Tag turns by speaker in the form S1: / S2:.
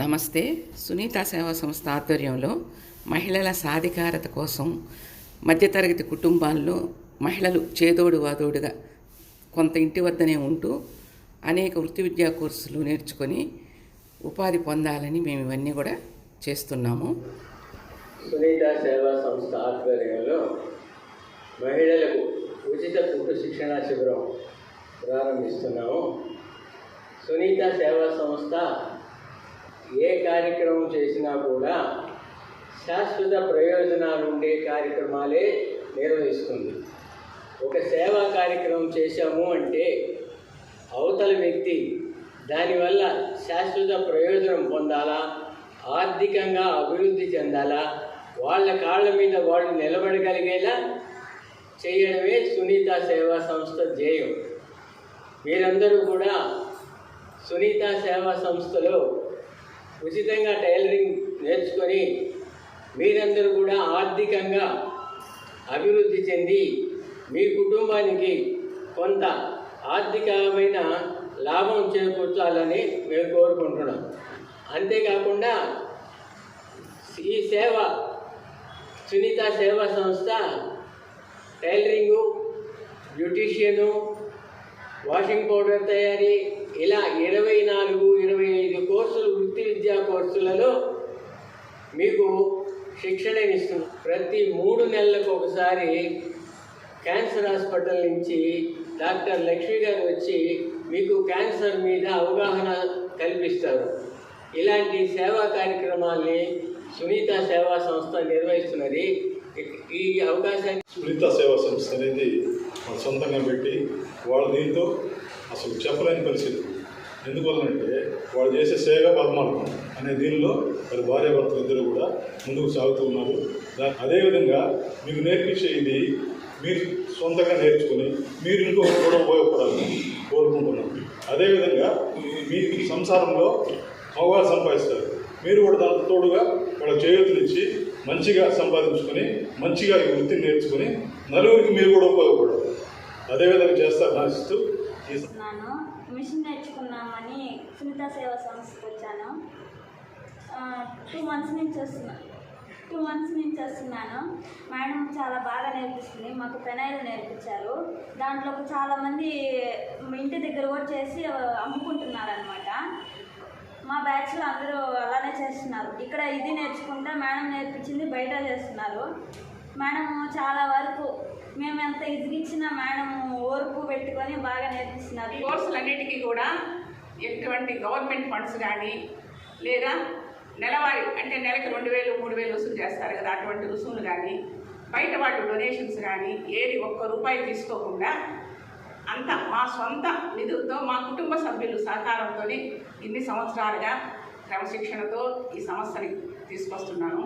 S1: నమస్తే. సునీత సేవా సంస్థ ఆధ్వర్యంలో మహిళల సాధికారత కోసం మధ్యతరగతి కుటుంబాల్లో మహిళలు చేదోడు వాదోడుగా కొంత ఇంటి వద్దనే ఉంటూ అనేక వృత్తి విద్యా కోర్సులు నేర్చుకొని ఉపాధి పొందాలని మేము ఇవన్నీ కూడా చేస్తున్నాము.
S2: సునీత సేవా సంస్థ ఆధ్వర్యంలో మహిళలకు ఉచిత కుట్టు శిక్షణ శిబిరం ప్రారంభిస్తున్నాము. సునీత సేవా సంస్థ ఏ కార్యక్రమం చేసినా కూడా శాశ్వత ప్రయోజనాలు ఉండే కార్యక్రమాలే నిర్వహిస్తుంది. ఒక సేవా కార్యక్రమం చేశాము అంటే అవతల వ్యక్తి దానివల్ల శాశ్వత ప్రయోజనం పొందాలా? ఆర్థికంగా అభివృద్ధి చెందాలా? వాళ్ళ కాళ్ళ మీద వాళ్ళు నిలబడగలిగేలా చేయడమే సునీత సేవా సంస్థ ధ్యేయం. మీరందరూ కూడా సునీత సేవా సంస్థలో ఉచితంగా టైలరింగ్ నేర్చుకొని మీరందరూ కూడా ఆర్థికంగా అభివృద్ధి చెంది మీ కుటుంబానికి కొంత ఆర్థికమైన లాభం చేకూర్చాలని మేము కోరుకుంటున్నాం. అంతేకాకుండా ఈ సేవ సునీత సేవా సంస్థ టైలరింగు బ్యూటీషియను వాషింగ్ పౌడర్ తయారీ ఇలా ఇరవై నాలుగు ఇరవై విద్యా కోర్సులలో మీకు శిక్షణ ఇస్తుంది ప్రతి మూడు నెలలకు ఒకసారి క్యాన్సర్ హాస్పిటల్ నుంచి డాక్టర్ లక్ష్మి గారు వచ్చి మీకు క్యాన్సర్ మీద అవగాహన కల్పిస్తారు. ఇలాంటి సేవా కార్యక్రమాల్ని సునీత సేవా సంస్థ నిర్వహిస్తున్నది. ఈ అవకాశాన్ని
S3: సునీత సేవా సంస్థ అనేది మన సొంతంగా పెట్టి వాళ్ళ దీంతో అసలు చెప్పలేని పరిస్థితి. ఎందువల్లంటే వాళ్ళు చేసే సేవ పరమాత్మ అనే దీనిలో వాళ్ళ భార్యాభర్తలు ఇద్దరు కూడా ముందుకు సాగుతూ ఉన్నారు. దా- అదేవిధంగా మీకు నేర్పించే ఇది మీరు సొంతంగా నేర్చుకొని మీరు ఇంకొకరు కూడా ఉపయోగపడాలని కోరుకుంటున్నాం. అదేవిధంగా మీ సంసారంలో అవగాహన సంపాదిస్తారు. మీరు కూడా దాంతో తోడుగా వాళ్ళ చేయూతనిచ్చి మంచిగా సంపాదించుకొని మంచిగా ఈ వృత్తిని నేర్చుకొని నలుగురికి మీరు కూడా ఉపయోగపడాలి. అదేవిధంగా చేస్తారు ఆశిస్తూ ఈ
S4: మిషన్ నేర్చుకున్నామని సునీత సేవా సంస్థకు వచ్చాను. టూ మంత్స్ నుంచి వస్తున్నాను టూ మంత్స్ నుంచి వస్తున్నాను. మేడం చాలా బాగా నేర్పిస్తుంది మాకు పెనాయిలు నేర్పించారు. దాంట్లో చాలామంది ఇంటి దగ్గర కూడా చేసి అమ్ముకుంటున్నారు అనమాట మా బ్యాచ్లో అందరూ అలానే చేస్తున్నారు. ఇక్కడ ఇది నేర్చుకుంటే మేడం నేర్పించింది బయట చేస్తున్నారు. మేడం చాలా వరకు మేము ఎంత ఇదిగిచ్చినా మేడం ఓర్పు పెట్టుకొని బాగా నేర్పిస్తున్నారు.
S5: కోర్సులన్నిటికీ కూడా ఎటువంటి గవర్నమెంట్ ఫండ్స్ కానీ లేదా నెలవారి అంటే నెలకి రెండు వేలు మూడు వేలు వసూలు చేస్తారు కదా అటువంటి రుసుములు కానీ బయట వాటి డొనేషన్స్ కానీ ఏది ఒక్క రూపాయి తీసుకోకుండా అంతా మా సొంత నిధులతో మా కుటుంబ సభ్యులు సహకారంతో ఇన్ని సంవత్సరాలుగా క్రమశిక్షణతో ఈ సంస్థని తీసుకొస్తున్నాను.